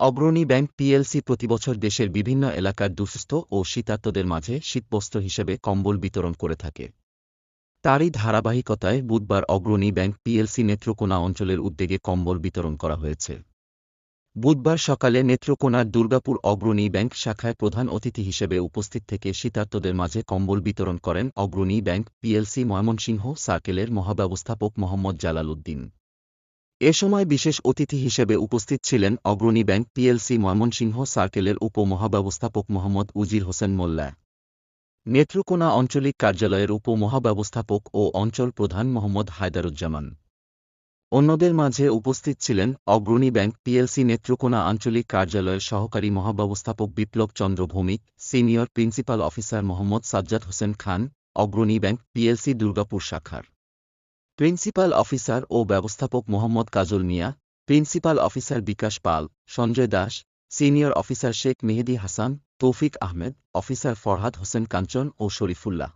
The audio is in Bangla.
অগ্রণী ব্যাংক পিএলসি প্রতিবছর দেশের বিভিন্ন এলাকার দুঃস্থ ও শীতার্তদের মাঝে শীতবস্ত্র হিসেবে কম্বল বিতরণ করে থাকে। তারই ধারাবাহিকতায় বুধবার অগ্রণী ব্যাংক পিএলসি নেত্রকোনা অঞ্চলের উদ্যোগে কম্বল বিতরণ করা হয়েছে। বুধবার সকালে নেত্রকোনার দুর্গাপুর অগ্রণী ব্যাংক শাখায় প্রধান অতিথি হিসেবে উপস্থিত থেকে শীতার্তদের মাঝে কম্বল বিতরণ করেন অগ্রণী ব্যাংক পিএলসি ময়মনসিংহ সার্কেলের মহাব্যবস্থাপক মোহাম্মদ জালাল উদ্দিন। এ সময় বিশেষ অতিথি হিসেবে উপস্থিত ছিলেন অগ্রণী ব্যাংক পিএলসি ময়মনসিংহ সার্কেলের উপমহাব্যবস্থাপক মোহাম্মদ উজির হোসেন মোল্লা। নেত্রকোনা আঞ্চলিক কার্যালয়ের উপমহাব্যবস্থাপক ও অঞ্চল প্রধান মোহাম্মদ হায়দারুজ্জামান। অন্যদের মাঝে উপস্থিত ছিলেন অগ্রণী ব্যাংক পিএলসি নেত্রকোনা আঞ্চলিক কার্যালয়ের সহকারী মহাব্যবস্থাপক Biplob Chandra Bhowmik senior principal officer Mohammad Sajjad Hossain Khan, Agrani bank PLC Durgapur শাখার। প্রিন্সিপাল অফিসার ও ব্যবস্থাপক Mohammad Kajal Mia, principal officer Bikash Pal, Sanjay Das, senior officer Sheikh Mehedi Hasan, Toufiq Ahmed, officer Farhad Hossain Kanchan ও শরীফুল্লাহ।